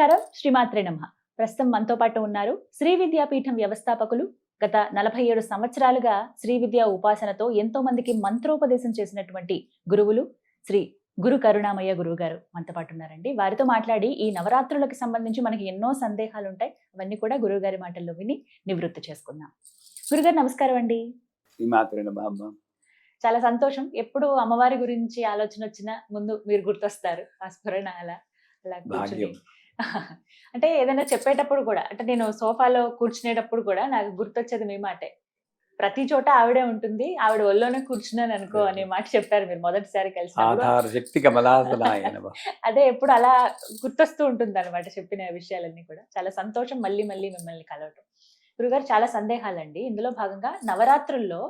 నమస్కారం శ్రీమాత్రే నమ. ప్రస్తుతం మనతో పాటు ఉన్నారు శ్రీ విద్యాపీఠం వ్యవస్థాపకులు గత నలభై ఏడు సంవత్సరాలుగా శ్రీ విద్యా ఉపాసనతో ఎంతో మందికి మంత్రోపదేశం చేసినటువంటి గురువులు శ్రీ గురు కరుణామయ్య గురువు గారు మనతో పాటు ఉన్నారండి. వారితో మాట్లాడి ఈ నవరాత్రులకు సంబంధించి మనకి ఎన్నో సందేహాలు ఉంటాయి అవన్నీ కూడా గురువు గారి మాటల్లో విని నివృత్తి చేసుకుందాం. గురుగారు నమస్కారం అండి. చాలా సంతోషం. ఎప్పుడు అమ్మవారి గురించి ఆలోచన వచ్చినా ముందు మీరు గుర్తొస్తారు. ఆ స్ఫురణ అలా అలా అంటే ఏదైనా చెప్పేటప్పుడు కూడా అంటే నేను సోఫాలో కూర్చునేటప్పుడు కూడా నాకు గుర్తొచ్చేది మీ మాటే. ప్రతి చోట ఆవిడే ఉంటుంది ఆవిడ ఒళ్ళోనే కూర్చున్నాను అనుకో అనే మాట చెప్పారు మీరు మొదటిసారి కలిసి శక్తి అదే ఎప్పుడు అలా గుర్తొస్తూ ఉంటుంది అనమాట చెప్పిన విషయాలన్నీ కూడా. చాలా సంతోషం మళ్ళీ మళ్ళీ మిమ్మల్ని కలవటం. గురుగారు చాలా సందేహాలండి. ఇందులో భాగంగా నవరాత్రుల్లో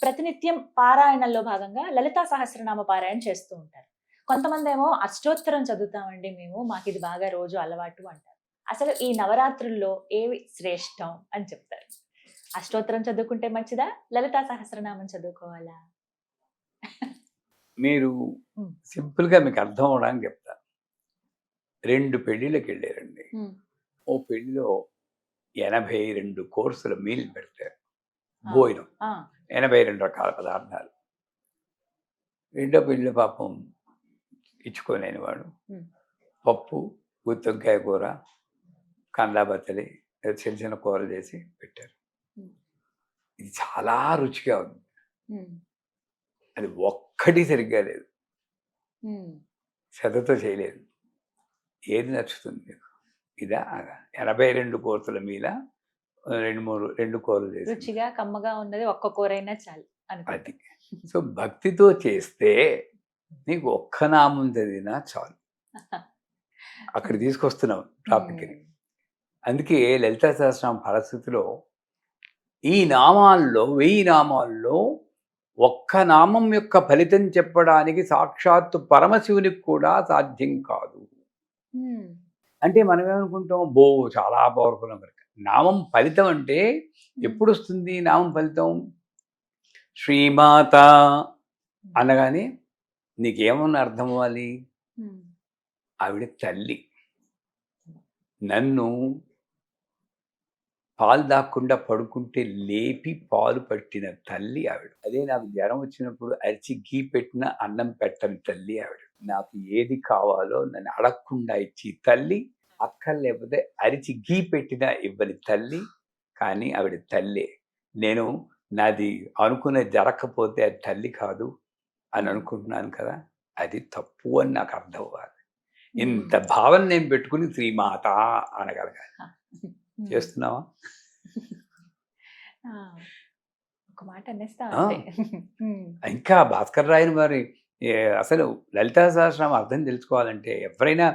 ప్రతినిత్యం పారాయణంలో భాగంగా లలితా సహస్రనామ పారాయణ చేస్తూ ఉంటారు. కొంతమంది ఏమో అష్టోత్తరం చదువుతామండి మేము మాకు ఇది బాగా రోజు అలవాటు అంటారు. అసలు ఈ నవరాత్రుల్లో ఏవి శ్రేష్టం అని చెప్తారు? అష్టోత్తరం చదువుకుంటే మంచిదా? లలితా సహస్రనామం చదువుకోవాలా? మీరు ఉమ్. సింపుల్గా మీకు అర్థం అవడానికి చెప్తా. రెండు పెళ్ళిళ్ళకి వెళ్ళారండి. ఓ పెళ్ళిలో ఎనభై రెండు కోర్సుల మీల్ పెడతారు. భోజనం. ఎనభై రెండు రకాల పదార్థాలు. రెండో పెళ్ళి పాపం ఇచ్చుకోలేని వాడు. పప్పు గుత్తొంకాయ కూర కందా బత్తలి ఏదో చిన్న చిన్న కూరలు చేసి పెట్టారు. ఇది చాలా రుచిగా ఉంది. అది ఒక్కటి సరిగ్గా లేదు. శ్రద్ధతో చేయలేదు. ఏది నచ్చుతుంది మీకు? ఇదా? ఎనభై రెండు కోర్సుల మీద రెండు మూడు రెండు కూరలు చేసి రుచిగా కమ్మగా ఉన్నది ఒక్క కూరైనా చాలు అనుకో అది. సో భక్తితో చేస్తే నీకు ఒక్క నామం చదివినా చాలు. అక్కడ తీసుకొస్తున్నాం టాపిక్ని. అందుకే లలిత సహస్రం పరిస్థితిలో ఈ నామాల్లో వెయ్యి నామాల్లో ఒక్క నామం యొక్క ఫలితం చెప్పడానికి సాక్షాత్తు పరమశివునికి కూడా సాధ్యం కాదు. అంటే మనం ఏమనుకుంటాం? బో చాలా పవర్ఫుల్ అమెరికా. నామం ఫలితం అంటే ఎప్పుడు వస్తుంది నామం ఫలితం? శ్రీమాత అనగానే నీకేమన్నా అర్థం అవ్వాలి ఆవిడ తల్లి. నన్ను పాలు దాక్కుండా పడుకుంటే లేపి పాలు పట్టిన తల్లి ఆవిడ. అదే నాకు జ్వరం వచ్చినప్పుడు అరిచి గీ పెట్టిన అన్నం పెట్టని తల్లి ఆవిడ. నాకు ఏది కావాలో నన్ను అడగకుండా ఇచ్చి తల్లి అక్కర్లేకపోతే అరిచి గీ పెట్టిన ఇవ్వని తల్లి కానీ ఆవిడ తల్లి. నేను నాది అనుకున్న జరగకపోతే అది తల్లి కాదు. అని అనుకుంటున్నాను కదా అది తప్పు అని నాకు అర్థం అవ్వాలి ఇంత భావన నేను పెట్టుకుని శ్రీమాత అనగలగాలి. చేస్తున్నావా? ఒక మాట అనేస్తా ఇంకా భాస్కర్ రాయని వారి అసలు లలితా సహస్రం అర్థం తెలుసుకోవాలంటే ఎవరైనా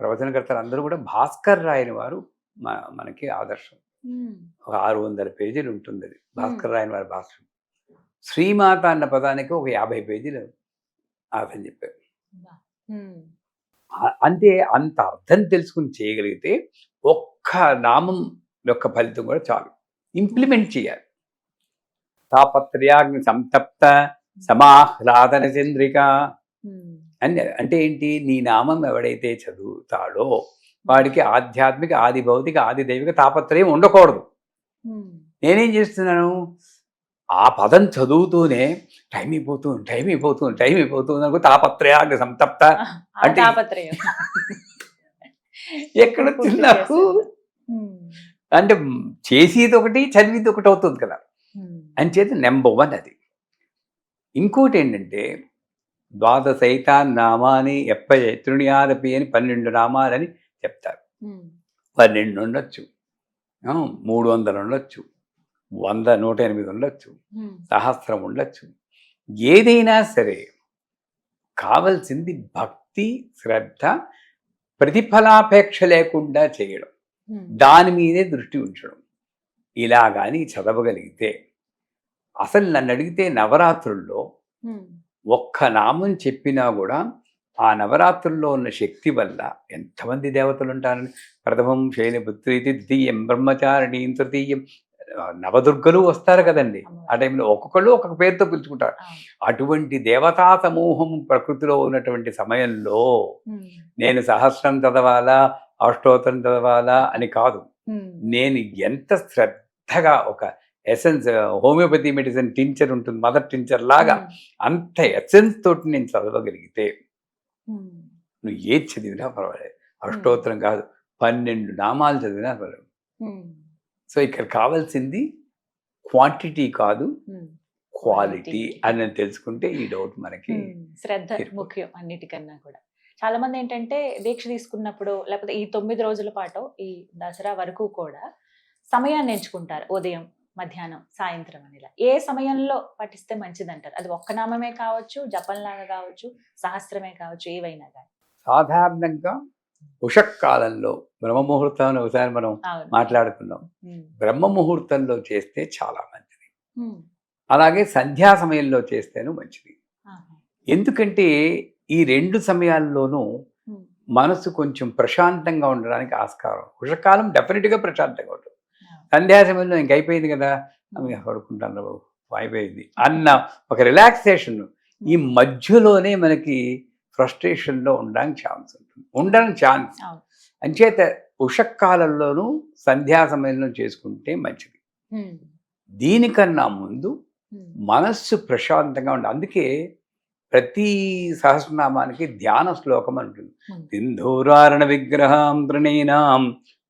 ప్రవచనకర్తలు అందరూ కూడా భాస్కర్ రాయని వారు మనకి ఆదర్శం. ఒక ఆరు వందల పేజీలు ఉంటుంది అది భాస్కర్ రాయని వారి భాష్యం శ్రీమాత అన్న పదానికి ఒక యాభై పేజీలు అర్థం చెప్పారు. ఆ- అంతే అర్థం తెలుసుకుని చేయగలిగితే ఒక్క నామం యొక్క ఫలితం కూడా చాలు. ఇంప్లిమెంట్ చేయాలి. తాపత్రయాగ్ని సంతప్త సమాహ్లాదన చంద్రిక అని అంటే ఏంటి? నీ నామం ఎవడైతే చదువుతాడో వాడికి ఆధ్యాత్మిక ఆది భౌతిక ఆది దైవిక తాపత్రయం ఉండకూడదు. నేనేం చేస్తున్నాను? ఆ పదం చదువుతూనే టైం అయిపోతుంది టైం అయిపోతుంది టైం అయిపోతుంది అనుకో తాపత్రయాగ్ని సంతప్త అంటే- ఎక్కడ పూర్తి నాకు చేసేది. ఉమ్, అంటే చేసేది ఒకటి చదివిది ఒకటి అవుతుంది కదా. ఉమ్, అంచేత నెంబర్ వన్ అది. ఇంకోటి ఏంటంటే ద్వాదశైత నామాని ఎప్ప తృణియాదపి అని పన్నెండు నామాలని చెప్తారు. పన్నెండు ఉండొచ్చు. మూడు వందలు ఉండొచ్చు. వంద నూట ఎనిమిది ఉండొచ్చు. సహస్రం ఉండొచ్చు. ఏదైనా సరే కావలసింది భక్తి శ్రద్ధ ప్రతిఫలాపేక్ష లేకుండా చేయడం. దాని మీదే దృష్టి ఉంచడం. ఇలా కానీ చదవగలిగితే అసలు నన్ను అడిగితే నవరాత్రుల్లో ఒక్క నామం చెప్పినా కూడా ఆ నవరాత్రుల్లో ఉన్న శక్తి వల్ల ఎంతమంది దేవతలు ఉంటారని ప్రథమం శైలపుత్రి ద్వితీయం బ్రహ్మచారిణీం తృతీయం నవదుర్గలు వస్తారు కదండి. ఆ టైంలో ఒక్కొక్కళ్ళు ఒక్కొక్క పేరుతో పిలుచుకుంటారు. అటువంటి దేవతా సమూహం ప్రకృతిలో ఉన్నటువంటి సమయంలో నేను సహస్రం చదవాలా అష్టోత్తరం చదవాలా అని కాదు. నేను ఎంత శ్రద్ధగా ఒక ఎసెన్స్ హోమియోపతి మెడిసిన్ టించర్ ఉంటుంది మదర్ టించర్ లాగా అంత ఎసెన్స్ తోటి నేను చదవగలిగితే నువ్వు ఏది చదివినా పర్వాలేదు. అష్టోత్తరం కాదు పన్నెండు నామాలు చదివినా పర్వాలేదు. సో ఇక్కడ కావాల్సింది క్వాంటిటీ కాదు. Quality Quality. అని తెలుసుకుంటే ఈ డౌట్ మనకి ఉమ్, శ్రద్ధ. ముఖ్యం అన్నిటికన్నా కూడా చాలా మంది ఏంటంటే దీక్ష తీసుకున్నప్పుడు లేకపోతే ఈ తొమ్మిది రోజుల పాటు ఈ దసరా వరకు కూడా సమయాన్ని ఎంచుకుంటారు ఉదయం మధ్యాహ్నం సాయంత్రం అని ఇలా ఏ సమయంలో పఠిస్తే మంచిది అంటారు అది ఒక్క నామమే కావచ్చు జపంలాగా కావచ్చు సహస్రమే కావచ్చు ఏవైనా కానీ సాధారణంగా ఉషక్కాలంలో బ్రహ్మముహూర్తం ఒకసారి మనం మాట్లాడుకున్నాం ఉమ్, బ్రహ్మ ముహూర్తంలో చేస్తే చాలా మంచిది. అలాగే సంధ్యా సమయంలో చేస్తేనూ మంచిది. ఎందుకంటే ఈ రెండు సమయాల్లోనూ మనసు కొంచెం ప్రశాంతంగా ఉండడానికి ఆస్కారం. ఉషకాలం డెఫినెట్గా ప్రశాంతంగా ఉంటుంది. సంధ్యా సమయంలో ఇంక అయిపోయింది కదా అవి పడుకుంటాను బాబు, అయిపోయింది అన్న ఒక రిలాక్సేషన్. ఈ మధ్యలోనే మనకి ఫ్రస్ట్రేషన్లో ఉండడానికి ఛాన్స్ ఉండడానికి ఛాన్స్. అంచేత ఉషకాలంలోనూ సంధ్యా సమయంలో చేసుకుంటే మంచిది. దీనికన్నా ముందు మనస్సు ప్రశాంతంగా ఉండాలి. అందుకే ప్రతి సహస్రనామానికి ధ్యాన శ్లోకం అంటుంది సింధూరారణ విగ్రహం తృణీనాం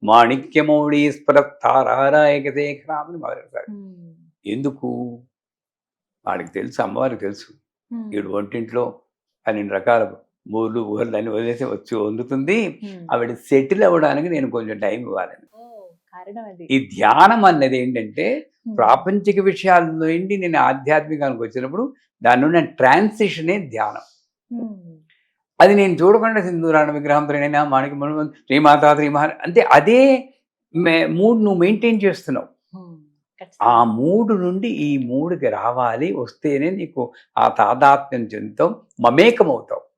మాణిక్యమౌళి స్ఫురత్తారాయకశేఖరాం అని మొదలెడతాడు ఉమ్, ఎందుకు? వాడికి తెలుసు అమ్మవారికి తెలుసు. ఈడు వంటింట్లో పన్నెండు రకాల మూలు ఊహలు అన్ని వదిలేసి వచ్చి వండుతుంది. ఆవిడ సెటిల్ అవ్వడానికి నేను కొంచెం టైం ఇవ్వాలని ఈ ధ్యానం అన్నది ఏంటంటే ప్రాపంచిక విషయాల్లో ఏంటి? నేను ఆధ్యాత్మికానికి వచ్చినప్పుడు దాని ఉన్న ట్రాన్సిషనే ధ్యానం. అది నేను చూడకుండా సింధూరాణ విగ్రహం త్రినైనా మాణిక మణి శ్రీమాత శ్రీమహా అంటే అదే మూడు నువ్వు మెయింటైన్ చేస్తున్నావు. ఆ. మూడు నుండి ఈ మూడుకి రావాలి వస్తేనే నీకు ఆ తాదాత్మ్యం చెందుతావు మమేకమవుతావు.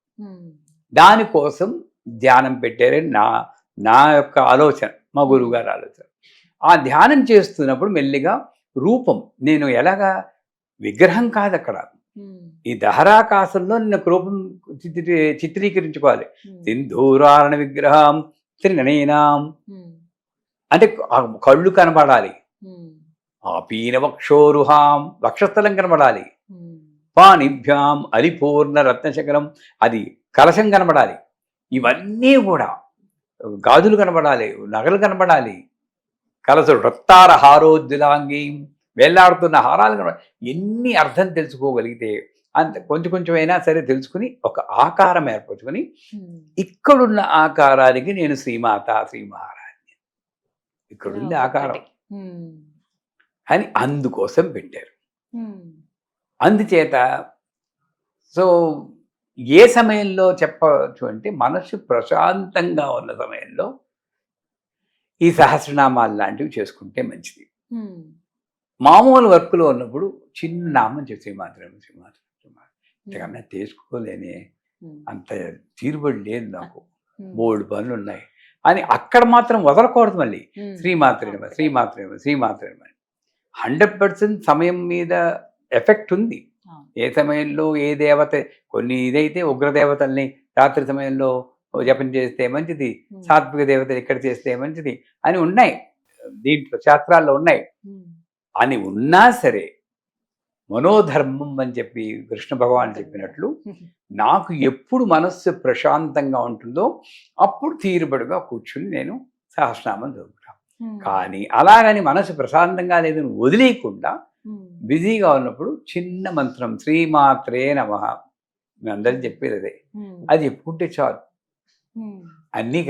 దానికోసం ధ్యానం పెట్టారని నా నా యొక్క ఆలోచన మా గురువు గారి ఆలోచన. ఆ ధ్యానం చేస్తున్నప్పుడు మెల్లిగా రూపం నేను ఎలాగా విగ్రహం కాదు అక్కడ. ఈ దహరాకాశంలో నిన్న రూపం చిత్రీ చిత్రీకరించుకోవాలి. సింధూరారణ విగ్రహం త్రినయనాం. అంటే కళ్ళు కనబడాలి. ఆ పీన వక్షోరుహాం వక్షస్థలం కనబడాలి. పాణిభ్యాం అలిపూర్ణ రత్నశకరం. అది కలశం కనబడాలి. ఇవన్నీ కూడా గాజులు కనబడాలి నగలు కనబడాలి. కలసుడు రత్తార హారోద్యులాంగి వేలాడుతున్న హారాలు కనబడాలి ఎన్ని అర్థం తెలుసుకోగలిగితే అంత కొంచెం కొంచెం అయినా సరే తెలుసుకుని ఒక ఆకారం ఏర్పరచుకొని. ఇక్కడున్న ఆకారానికి నేను శ్రీమాత శ్రీ మహారాణి ఇక్కడుంది ఆకారం. అని అందుకోసం పెట్టారు. అందుచేత సో ఏ సమయంలో చెప్పవచ్చు అంటే మనసు ప్రశాంతంగా ఉన్న సమయంలో ఈ సహస్రనామాలు లాంటివి చేసుకుంటే మంచిది. మామూలు వర్క్లో ఉన్నప్పుడు చిన్న నామం చేసి మాత్రం శ్రీమాత్రం అంతకన్నా తీసుకోలేని ఉమ్, అంత తీరుబడి లేదు నాకు. మూడు పనులు ఉన్నాయి అని అక్కడ మాత్రం వదలకూడదు మళ్ళీ. శ్రీమాత్రేమ శ్రీమాత్రేమ శ్రీమాత్రేమ హండ్రెడ్ పర్సెంట్ సమయం మీద ఎఫెక్ట్ ఉంది. ఏ సమయంలో ఏ దేవత కొన్ని ఇదైతే ఉగ్రదేవతల్ని రాత్రి సమయంలో జపం చేస్తే మంచిది సాత్విక దేవతలు ఇక్కడ చేస్తే మంచిది అని ఉన్నాయి. దీంట్లో శాస్త్రాల్లో ఉన్నాయి. అని ఉన్నా సరే మనోధర్మం అని చెప్పి కృష్ణ భగవాన్ చెప్పినట్లు నాకు ఎప్పుడు మనస్సు ప్రశాంతంగా ఉంటుందో అప్పుడు తీరుబడిగా కూర్చుని నేను సహస్రనామం చదువుతాను కానీ అలాగని మనసు ప్రశాంతంగా లేదని వదిలేయకుండా బిజీగా ఉన్నప్పుడు చిన్న మంత్రం శ్రీమాత్రే నమ మీ అందరికి చెప్పేది అదే. అది చెప్పుకుంటే చాలు. అన్నీ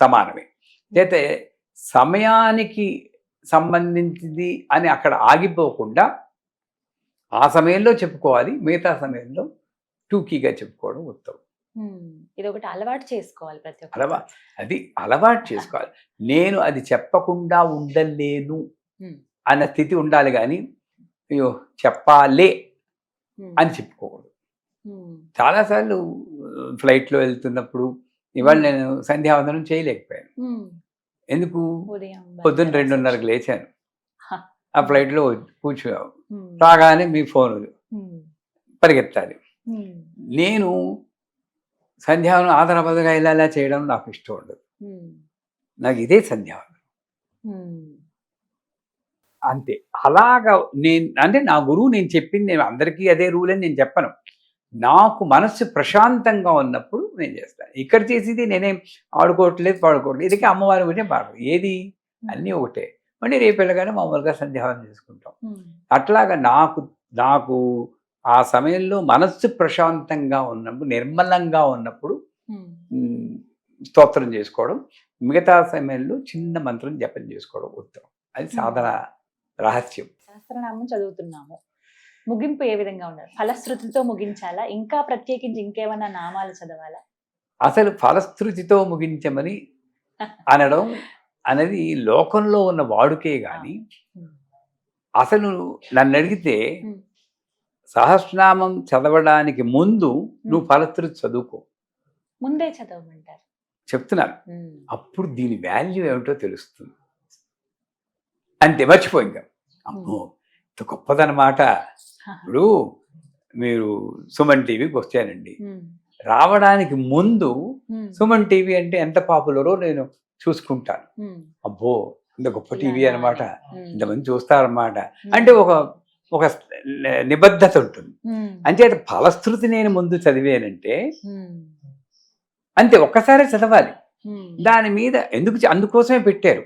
సమానమే. అయితే సమయానికి సంబంధించింది అని అక్కడ ఆగిపోకుండా ఆ సమయంలో చెప్పుకోవాలి మిగతా సమయంలో టూకీగా చెప్పుకోవడం ఉత్తమం. ఇది ఒకటి అలవాటు చేసుకోవాలి ప్రతి ఒక్క అలవా అది అలవాటు చేసుకోవాలి. నేను అది చెప్పకుండా ఉండలేను అన్న స్థితి ఉండాలి కానీ అయ్యో చెప్పాలే అని చెప్పుకోకూడదు. చాలాసార్లు ఫ్లైట్లో వెళ్తున్నప్పుడు ఇవాళ నేను సంధ్యావందనం చేయలేకపోయాను. ఎందుకు? పొద్దున్న రెండున్నరకు లేచాను. ఆ ఫ్లైట్లో కూర్చున్నావు రాగానే మీ ఫోన్ పరిగెత్తాలి. నేను సంధ్యావనం ఆధారపదగా ఇలా ఇలా చేయడం నాకు ఇష్టం ఉండదు. నాకు ఇదే సంధ్యావందనం ఉమ్. అంతే. అలాగా నేను అంటే నా గురువు నేను చెప్పింది నేను అందరికీ అదే రూల్ అని నేను చెప్పను. నాకు మనస్సు ప్రశాంతంగా ఉన్నప్పుడు నేను చేస్తాను. ఇక్కడ చేసేది నేనేం ఆడుకోవట్లేదు పాడుకోవట్లేదు. ఇదికే అమ్మవారి గురించే పాడు ఏది? అన్నీ ఒకటే. మళ్ళీ రేపు వెళ్ళగానే మామూలుగా సంధ్యావనం చేసుకుంటాం. అట్లాగా నాకు నాకు ఆ సమయంలో మనస్సు ప్రశాంతంగా ఉన్నప్పుడు నిర్మలంగా ఉన్నప్పుడు స్తోత్రం చేసుకోవడం. మిగతా సమయంలో చిన్న మంత్రం జపం చేసుకోవడం ఉత్తరం అది సాధన రహస్యం. సహస్రనామం చదువుతున్నాము. ముగింపు ఏ విధంగా ఉండాలి ఫలశ్రుతితో ముగించాలా? ఇంకా ప్రత్యేకించి ఇంకేమైనా నామాలు చదవాలా? అసలు ఫలశ్రుతితో ముగించమని అనడం అనేది లోకంలో ఉన్న వాడుకే గాని. అసలు నన్ను అడిగితే. సహస్రనామం చదవడానికి ముందు నువ్వు ఫలశ్రుతి చదువుకో. ముందే చదవమంటారు. చెప్తున్నాను. అప్పుడు దీని వాల్యూ ఏమిటో తెలుస్తుంది. అంతే మర్చిపో ఇంకా అమ్మో ఇంత గొప్పదనమాట ఇప్పుడు మీరు సుమన్ టీవీకి వచ్చానండి. రావడానికి ముందు. సుమన్ టీవీ అంటే ఎంత పాపులరో నేను చూసుకుంటాను. అబ్బో ఇంత గొప్ప టీవీ అనమాట. ఇంతమంది చూస్తారన్నమాట. అంటే ఒక ఒక నిబద్ధత ఉంటుంది. అంచేత ఫలశ్రుతి నేను ముందు చదివానంటే. అంతే ఒక్కసారే చదవాలి. దాని మీద ఎందుకు అందుకోసమే పెట్టారు.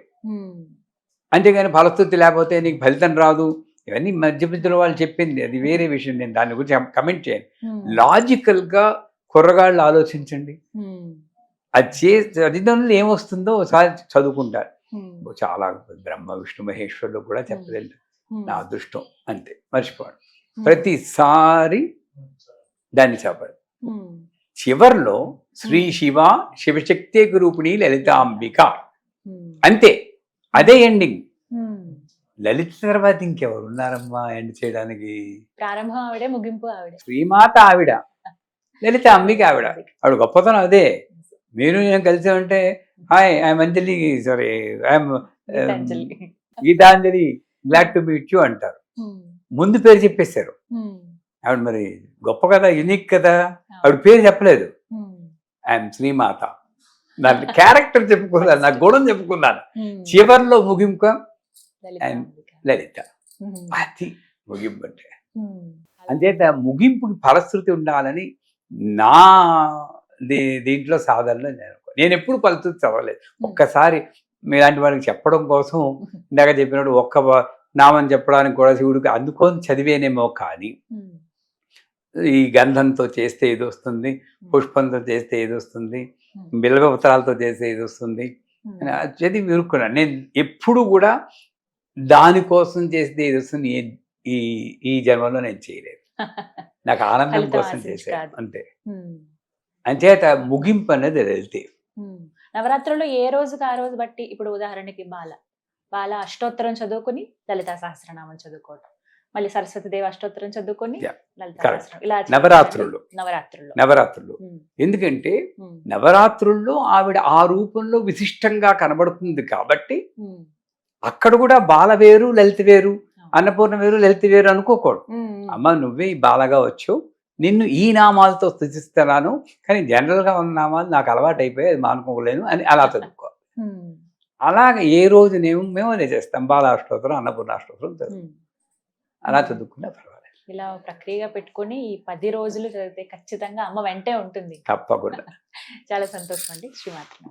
అంతేగాని ఫలశ్రుతి లేకపోతే నీకు ఫలితం రాదు ఇవన్నీ మధ్య మధ్యలో వాళ్ళు చెప్పింది అది వేరే విషయం నేను దాని గురించి కమెంట్ చేయను. లాజికల్గా కుర్రగాళ్ళు ఆలోచించండి. అది చే చదివినంలో ఏమొస్తుందో ఒకసారి చదువుకుంటారు. చాలా బ్రహ్మ విష్ణు మహేశ్వరులు కూడా చెప్పలేదు. నా అదృష్టం అంతే మర్చిపోండి ఉమ్. ప్రతిసారి దాన్ని చెప్పండి. చివర్లో శ్రీ శివ శివశక్తి రూపిణి లలితాంబిక. అంతే అదే ఎండింగ్. లలిత తర్వాత ఇంకెవరు ఉన్నారమ్మా ఎండ్ చేయడానికి? ప్రారంభం ఆవిడే ముగింపు ఆవిడే. శ్రీమాత ఆవిడ. లలిత అంబిక ఆవిడ. ఆవిడ గొప్పతనం అదే. మీరు నేను కలిసి ఉంటే hi I'm Anjali sorry I'm Geetanjali. Glad to meet you అంటారు. ముందు పేరు చెప్పేశారు. ఆవిడ మరి గొప్ప కదా యునిక్ కదా? ఆవిడ పేరు చెప్పలేదు. ఐఎమ్ శ్రీమాత నా క్యారెక్టర్ చెప్పుకున్నాను నా గుణం చెప్పుకున్నాను ఉమ్. చివర్లో ముగింపు. లలిత ఉమ్. అది ముగింపు అంటే ఉమ్. అంచేత ముగింపుకి ఫలశ్రుతి ఉండాలని నా దీంట్లో సాధనలో నేను నేను ఎప్పుడు ఫలశ్రుతి చదవలేదు ఒక్కసారి మీలాంటి వాళ్ళకి చెప్పడం కోసం ఇందాక చెప్పినట్టు ఒక్క వ- నామం చెప్పడానికి కూడా శివుడికి అందుకొని చదివేనేమో కానీ. ఈ గంధంతో చేస్తే ఇది వస్తుంది పుష్పంతో చేస్తే ఇది వస్తుంది ఉమ్. బిల్వపత్రాలతో చేస్తే ఇది వస్తుంది. అది విరుక్కున్నాను నేను ఎప్పుడు కూడా దానికోసం చేస్తే ఇది వస్తుంది ఈ- ఈ జన్మలో నేను చేయలేదు. నాకు ఆనందం కోసం చేశాను కాదు. అంతే. అంచేత ముగింపు అనేది వెళ్తే ఉమ్. నవరాత్రుల్లో ఏ రోజుకి ఆ రోజు బట్టి ఇప్పుడు ఉదాహరణకి బాల. బాల అష్టోత్తరం చదువుకొని లలితా సహస్రనామం చదువుకోవటం. మళ్ళీ సరస్వతి దేవి అష్టోత్తరం చదువుకొని ఇలా. నవరాత్రులు. నవరాత్రులు ఉమ్. ఎందుకంటే. నవరాత్రుల్లో ఆవిడ ఆ రూపంలో విశిష్టంగా కనబడుతుంది కాబట్టి. అక్కడ కూడా బాల వేరు లలిత వేరు అన్నపూర్ణ వేరు లలిత వేరు అనుకోకూడదు. అమ్మ నువ్వే ఈ బాలగా వచ్చావు నిన్ను ఈ నామాలతో స్థుతిస్తున్నాను కానీ జనరల్గా ఉన్న నామాలు నాకు అలవాటు అయిపోయి అది మానుకోలేను అని అలా చదువుకో. అలాగ ఏ రోజు మేము మేము అదే చేస్తాం బాలాష్టోత్తరం అన్నపూర్ణ అష్టోత్తరం చదువు. అలా చదువుకున్నా పర్వాలేదు. ఇలా ప్రక్రియగా పెట్టుకొని ఈ పది రోజులు చదివితే ఖచ్చితంగా అమ్మ వెంటే ఉంటుంది. తప్పకుండా. చాలా సంతోషం అండి శ్రీమాత్రి